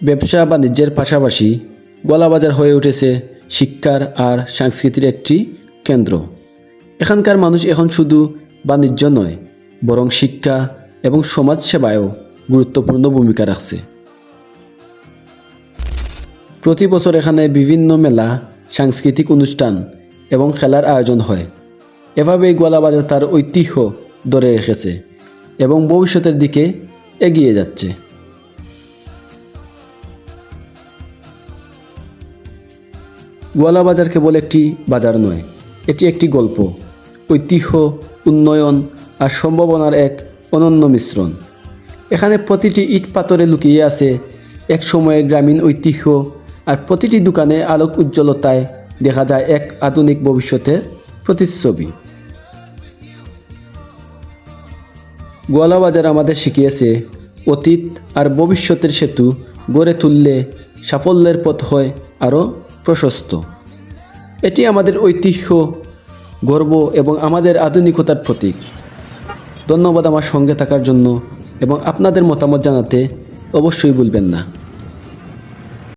ব্যবসা বাণিজ্যের পাশাপাশি গোয়ালাবাজার হয়ে উঠেছে শিক্ষার আর সংস্কৃতির একটি কেন্দ্র। এখানকার মানুষ এখন শুধু বাণিজ্য নয়, বরং শিক্ষা এবং সমাজ সেবায়ও গুরুত্বপূর্ণ ভূমিকা রাখছে। প্রতি বছর এখানে বিভিন্ন মেলা, সাংস্কৃতিক অনুষ্ঠান এবং খেলার আয়োজন হয়। এভাবেই গোয়ালাবাজার তার ঐতিহ্য ধরে রেখেছে এবং ভবিষ্যতের দিকে এগিয়ে যাচ্ছে। গোয়ালাবাজার কেবল একটি বাজার নয়, এটি একটি গল্প, ঐতিহ্য, উন্নয়ন আর সম্ভাবনার এক অনন্য মিশ্রণ। এখানে প্রতিটি ইট পাথরে লুকিয়ে আছে এক সময়ে গ্রামীণ ঐতিহ্য আর প্রতিটি দোকানে আলোক উজ্জ্বলতায় দেখা যায় এক আধুনিক ভবিষ্যতের প্রতিচ্ছবি। গোয়ালা বাজার আমাদের শিখিয়েছে, অতীত আর ভবিষ্যতের সেতু গড়ে তুললে সাফল্যের পথ হয় আরও প্রশস্ত। এটি আমাদের ঐতিহ্য, গর্ব এবং আমাদের আধুনিকতার প্রতীক। ধন্যবাদ আমার সঙ্গে থাকার জন্য এবং আপনাদের মতামত জানাতে অবশ্যই ভুলবেন না।